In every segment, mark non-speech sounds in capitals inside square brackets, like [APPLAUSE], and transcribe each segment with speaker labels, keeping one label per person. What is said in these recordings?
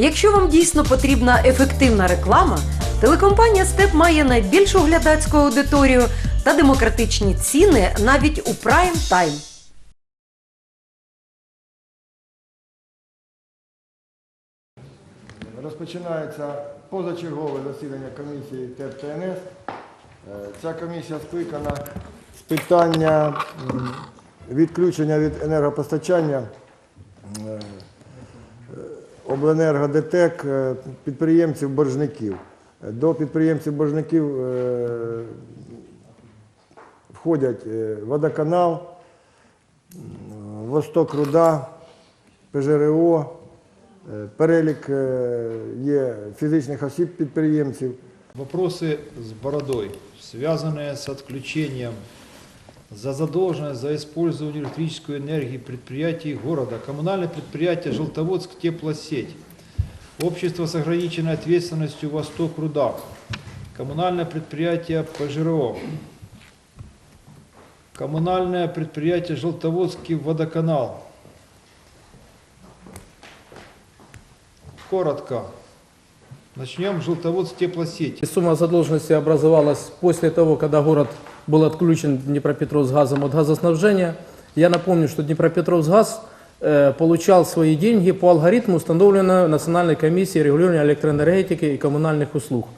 Speaker 1: Якщо вам дійсно потрібна ефективна реклама, телекомпанія Степ має найбільшу глядацьку аудиторію та демократичні ціни навіть у прайм тайм.
Speaker 2: Розпочинається позачергове засідання комісії ТЕП ТНС. Е, Ця комісія скликана з питання відключення від енергопостачання Обленергодетек е, підприємців-боржників. Е, до підприємців-боржників е, входять водоканал, Восток Руда, ПЖРО, перелік є фізичних осіб підприємців.
Speaker 3: Вопроси з бородою зв'язані з відключенням. За задолженность за использование электрической энергии предприятий города, коммунальное предприятие «Желтоводск теплосеть», общество с ограниченной ответственностью «Восток Руда», коммунальное предприятие «ПЖРО», коммунальное предприятие «Желтоводский водоканал». Коротко. Начнем «Желтоводск теплосеть».
Speaker 4: Сумма задолженности образовалась после того, когда город был отключен Днепропетровск газом от газоснабжения. Я напомню, что Днепропетровск э, получал свои деньги по алгоритму, установленному Национальной комиссией регулирования электроэнергетики и коммунальных услуг.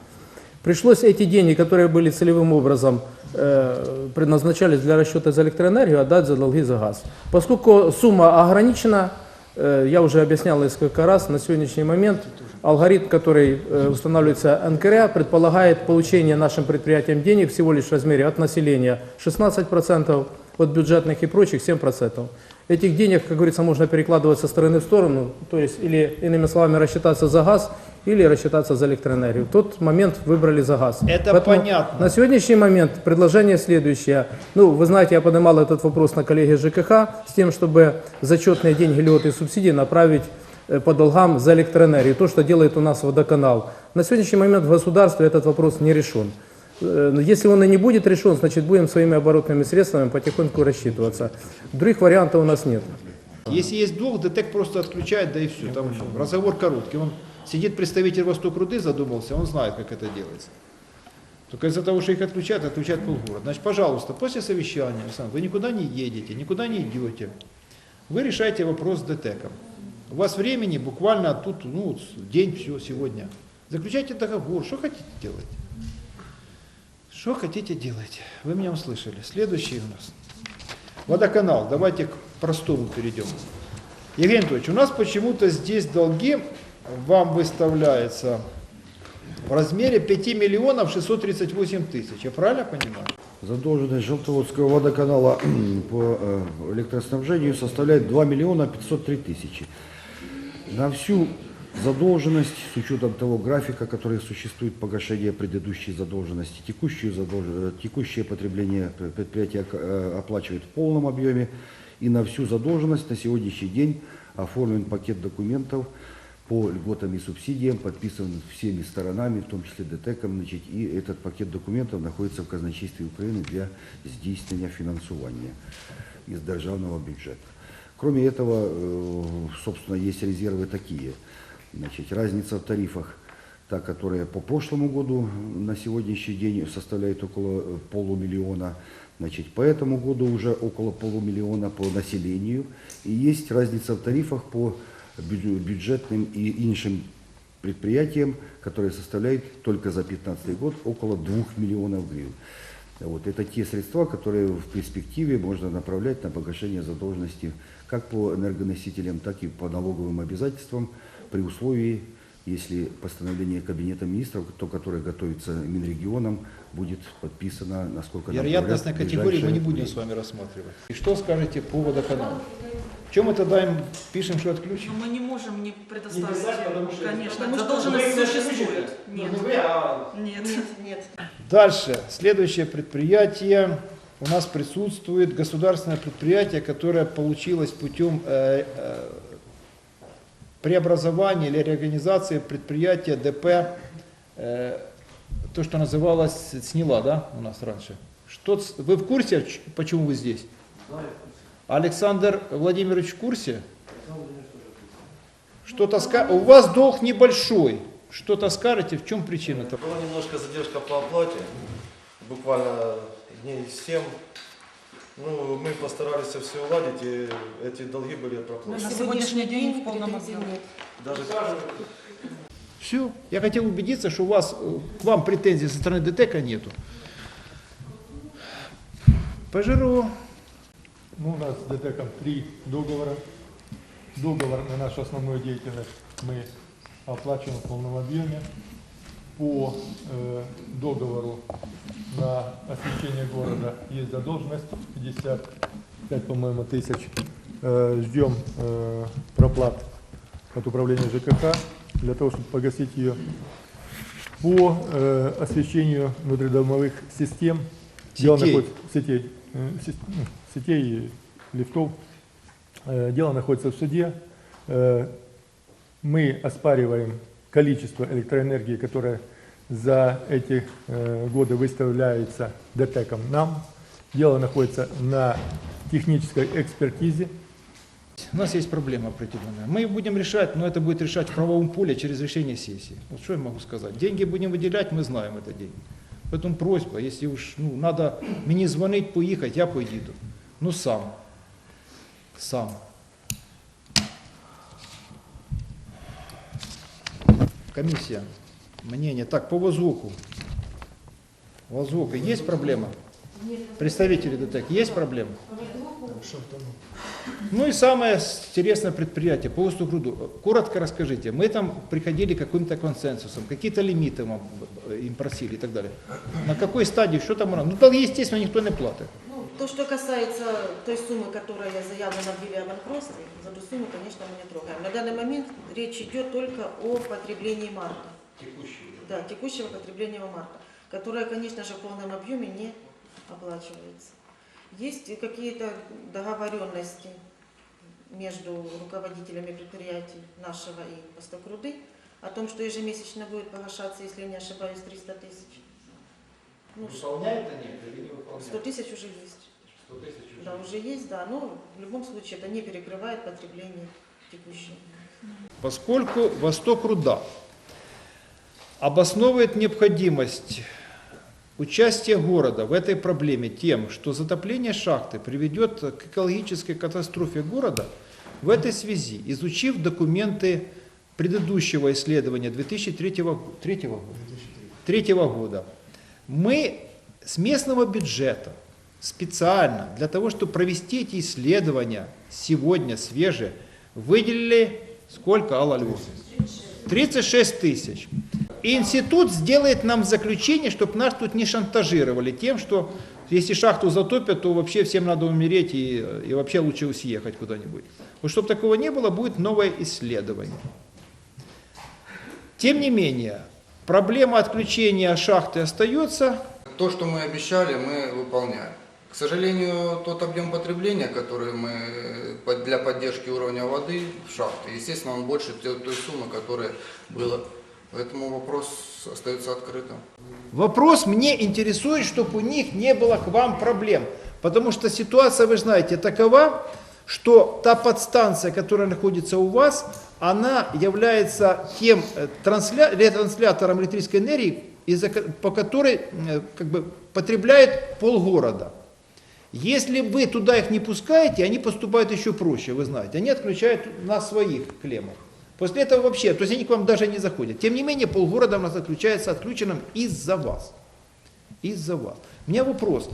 Speaker 4: Пришлось эти деньги, которые были целевым образом э, предназначались для расчета за электроэнергию, отдать за долги за газ. Поскольку сумма ограничена, э, я уже объяснял несколько раз, на сегодняшний момент алгоритм, который э, устанавливается НКРА, предполагает получение нашим предприятиям денег всего лишь в размере от населения 16%, от бюджетных и прочих 7%. Этих денег, как говорится, можно перекладывать со стороны в сторону, то есть или, иными словами, рассчитаться за газ или рассчитаться за электроэнергию. В тот момент выбрали за газ.
Speaker 3: Это понятно.
Speaker 4: На сегодняшний момент предложение следующее. Ну, вы знаете, я поднимал этот вопрос на коллегии ЖКХ с тем, чтобы зачетные деньги, льготы и субсидии направить по долгам за электроэнергию. То, что делает у нас водоканал. На сегодняшний момент в государстве этот вопрос не решен. Э, Если он и не будет решен, значит будем своими оборотными средствами потихоньку рассчитываться. Других вариантов у нас нет.
Speaker 3: Если есть долг, ДТЭК просто отключает, да и все. Там разговор короткий. Он сидит представитель Восток Руды, задумался, он знает, как это делается. Только из-за того, что их отключают, отключают полгорода. Значит, пожалуйста, после совещания, Александр, вы никуда не едете, никуда не идете. Вы решаете вопрос с ДТЭКом. У вас времени буквально тут, ну, день, все, сегодня. Заключайте договор, что хотите делать. Что хотите делать? Вы меня услышали. Следующий у нас. Водоканал. Давайте к простому перейдем. Евгений Анатольевич, у нас почему-то здесь долги вам выставляются в размере 5 миллионов 638 тысяч. Я правильно понимаю?
Speaker 5: Задолженность Желтоводского водоканала [CLEARS THROAT] по э, электроснабжению составляет 2 миллиона 503 тысячи. На всю задолженность, с учетом того графика, который существует погашения предыдущей задолженности, текущую задолж- э, текущее потребление предприятие э, оплачивает в полном объеме, и на всю задолженность на сегодняшний день оформлен пакет документов по льготам и субсидиям, подписан всеми сторонами, в том числе ДТЭКом, значит, и этот пакет документов находится в казначействе Украины для здійснення финансирования из державного бюджета. Кроме этого, э, собственно, есть резервы такие. Значит, разница в тарифах, та, которая по прошлому году на сегодняшний день составляет около э, полумиллиона, значит, по этому году уже около полумиллиона по населению. И есть разница в тарифах по бю- бюджетным и иншим предприятиям, которые составляют только за 2015 год около 2 миллионов гривен. Вот, это те средства, которые в перспективе можно направлять на погашение задолженности как по энергоносителям, так и по налоговым обязательствам при условии, если постановление Кабинета министров, то, которое готовится Минрегионом, будет подписано, насколько нам
Speaker 3: Вероятностной
Speaker 5: говорят,
Speaker 3: категории мы не будем с вами рассматривать. И что скажете по водоканалу? В чем мы тогда им пишем, что отключим?
Speaker 6: Но мы не можем не предоставить.
Speaker 3: Не писать, потому что-
Speaker 6: Конечно,
Speaker 3: потому что
Speaker 6: задолженность
Speaker 3: вы
Speaker 6: существует.
Speaker 3: Ну,
Speaker 6: Нет.
Speaker 3: не вы, а
Speaker 6: Нет. Нет.
Speaker 3: Дальше. Следующее предприятие. У нас присутствует государственное предприятие, которое получилось путем э, э, преобразования или реорганизации предприятия ДП, э, то, что называлось СНИЛА, да, у нас раньше. Что, вы в курсе, почему вы здесь? Александр Владимирович в курсе? Что-то ска... У вас долг небольшой. Что-то скажете, в чем причина-то?
Speaker 7: Была немножко задержка по оплате, буквально дней 7. Ну, мы постарались все уладить, и эти долги были
Speaker 6: На
Speaker 7: проплачены.
Speaker 6: сегодняшний день в полном
Speaker 1: претензий
Speaker 6: объеме.
Speaker 1: нет.
Speaker 7: Даже
Speaker 3: Все. Я хотел убедиться, что у вас э, к вам претензий со стороны ДТЭКа нету. Пожару.
Speaker 8: Ну, у нас с ДТЭКом три договора. Договор на нашу основную деятельность мы оплачиваем в полном объеме. По э, договору на освещение города есть задолженность 55, по-моему, тысяч. Э, ждем э, проплат от управления ЖКХ для того, чтобы погасить ее. По э, освещению внутридомовых систем, дело
Speaker 3: Сетей.
Speaker 8: находится- сетей, э, ну, сетей и лифтов. Э, Дело находится в суде. Э, Мы оспариваем количество электроэнергии, которое за эти э, годы выставляется ДТЭКом нам. Дело находится на технической экспертизе.
Speaker 3: У нас есть проблема определенная. Мы ее будем решать, но это будет решать в правовом поле через решение сессии. Вот что я могу сказать. Деньги будем выделять, мы знаем это деньги. Поэтому просьба, если уж ну, надо мне звонить, поехать, я поеду. Ну сам. Сам. Комиссия. Мнение. Так, по возвуку. Возвука. Есть проблема? Представители ДТЭК, есть проблема? Ну и самое интересное предприятие по Устугруду. Коротко расскажите. Мы там приходили к каким-то консенсусам, какие-то лимиты э, им просили и так далее. На какой стадии, что там? Ну, естественно, никто не платит.
Speaker 6: То, что касается той суммы, которая заявлена в деле о банкротстве, за ту сумму, конечно, мы не трогаем. На данный момент речь идет только о потреблении марта. Да, текущего потребления марта, которое, конечно же, в полном объеме не оплачивается. Есть какие-то договоренности между руководителями предприятий нашего и Постокруды о том, что ежемесячно будет погашаться, если не ошибаюсь, 300 тысяч. Ну,
Speaker 3: Выполняют они это или не
Speaker 6: 100 тысяч уже есть. Да, уже есть, да, но в любом случае это не перекрывает потребление текущее.
Speaker 3: Поскольку Восток Руда обосновывает необходимость участия города в этой проблеме тем, что затопление шахты приведет к экологической катастрофе города, в этой связи, изучив документы предыдущего исследования 2003 го- третьего года, года, мы с местного бюджета специально для того, чтобы провести эти исследования сегодня свежие, выделили сколько, Алла Львовна? 36 тысяч. И институт сделает нам заключение, чтобы нас тут не шантажировали тем, что если шахту затопят, то вообще всем надо умереть и, и вообще лучше съехать куда-нибудь. Вот чтобы такого не было, будет новое исследование. Тем не менее, проблема отключения шахты остается.
Speaker 9: То, что мы обещали, мы выполняем. К сожалению, тот объем потребления, который мы э, для поддержки уровня воды в шахте, естественно, он больше той суммы, которая была. Поэтому вопрос остается открытым.
Speaker 3: Вопрос мне интересует, чтобы у них не было к вам проблем. Потому что ситуация, вы знаете, такова, что та подстанция, которая находится у вас, она является тем э, трансля- ретранслятором электрической энергии, из-за по которой э, как бы, потребляет полгорода. Если вы туда их не пускаете, они поступают еще проще, вы знаете. Они отключают на своих клеммах. После этого вообще, то есть они к вам даже не заходят. Тем не менее, полгорода у нас отключается отключенным из-за вас. Из-за вас. У меня вопрос.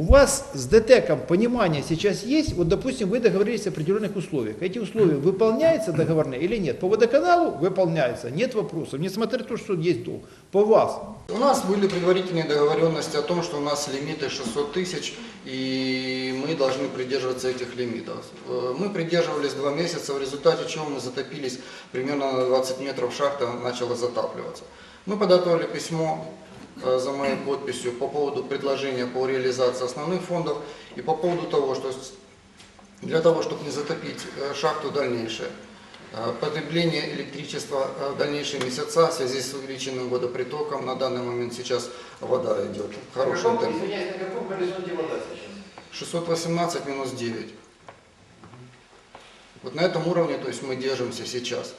Speaker 3: У вас с ДТЭКом понимание сейчас есть? Вот, допустим, вы договорились о определенных условиях. Эти условия выполняются договорные или нет? По водоканалу выполняются, нет вопросов. Несмотря на то, что есть долг. По вас.
Speaker 9: У нас были предварительные договоренности о том, что у нас лимиты 600 тысяч, и мы должны придерживаться этих лимитов. Э, Мы придерживались два месяца, в результате чего мы затопились примерно на 20 метров шахта начала затапливаться. Мы подготовили письмо за моей подписью по поводу предложения по реализации основных фондов и по поводу того, что для того, чтобы не затопить э, шахту дальнейшее, э, потребление электричества э, в дальнейшие месяца в связи с увеличенным водопритоком. На данный момент сейчас вода идет в хорошем темпе. 618 минус 9. Вот на этом уровне то есть мы держимся сейчас.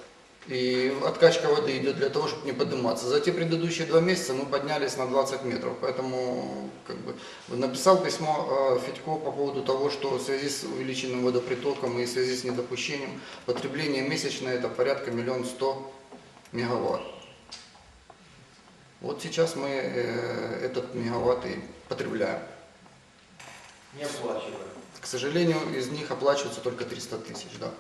Speaker 9: И откачка воды идет для того, чтобы не подниматься. За те предыдущие два месяца мы поднялись на 20 метров. Поэтому как бы, написал письмо э, Федько по поводу того, что в связи с увеличенным водопритоком и в связи с недопущением потребление месячное это порядка миллион сто мегаватт. Вот сейчас мы э, этот мегаватт и потребляем.
Speaker 10: Не оплачиваем.
Speaker 9: К сожалению, из них оплачивается только 300 тысяч. Да.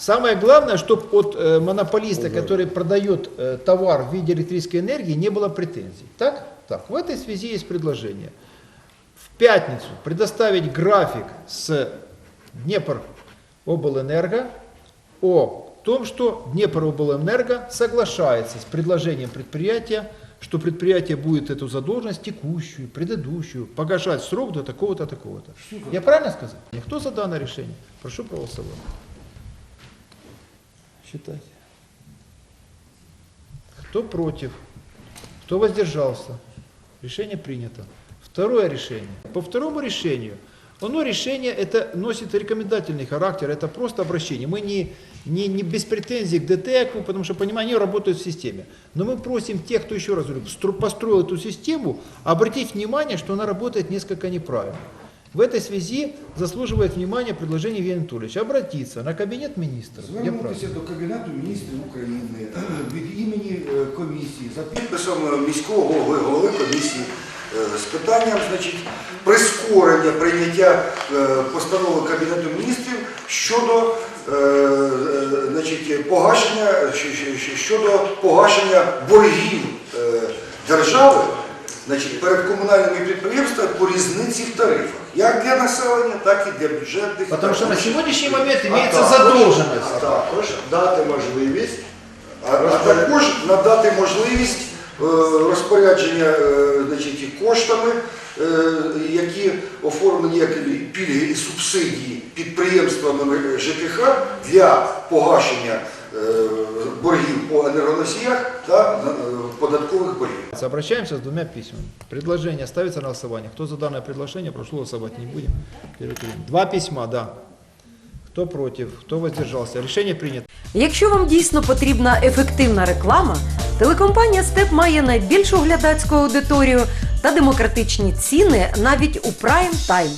Speaker 3: Самое главное, чтобы от э, монополиста, который продает э, товар в виде электрической энергии, не было претензий. Так? Так. В этой связи есть предложение. В пятницу предоставить график с Днепр облэнерго о том, что Днепр облэнерго соглашается с предложением предприятия, что предприятие будет эту задолженность текущую, предыдущую, погашать срок до такого-то, такого-то. Я правильно сказал? Кто за данное решение? Прошу проголосовать. Считайте. Кто против? Кто воздержался? Решение принято. Второе решение. По второму решению, оно решение это носит рекомендательный характер, это просто обращение. Мы не, не, не без претензий к ДТЭКу, потому что, понимаете, они работают в системе. Но мы просим тех, кто еще раз говорю, построил эту систему, обратить внимание, что она работает несколько неправильно. В этой связи заслуживает внимания предложение Евгения Анатольевича обратиться на кабинет министров.
Speaker 5: Звернутися до Кабінету міністрів України [CLEARS THROAT] від імені е, комісії за підписом міського голови, голови комісії е, з питанням значить, прискорення прийняття е, постанови Кабінету міністрів щодо, е, е, значить, погашення, щ- щ- щ- щодо погашення боргів е, держави значить, перед комунальними підприємствами по різниці в тарифах. Як для населення, так і для бюджетних.
Speaker 3: Потому что на сегодняшний момент
Speaker 2: А
Speaker 3: имеется
Speaker 2: також-
Speaker 3: задолженность.
Speaker 2: А також дати можливість, а, а також надати можливість е, розпорядження е, значить, коштами, е, які оформлені як пільги і субсидії підприємствами ЖКХ для погашення е, боргів по енергоносіях та е, податкових боргів.
Speaker 3: Обращаемся с двумя письмами. Предложение ставится на голосование. Кто за данное предложение, прошу голосовать не будем. Два письма, да. Кто против, кто воздержался. Решение принято.
Speaker 1: Якщо вам дійсно потрібна ефективна реклама, телекомпанія Степ має найбільшу глядацьку аудиторію та демократичні ціни навіть у прайм тайм.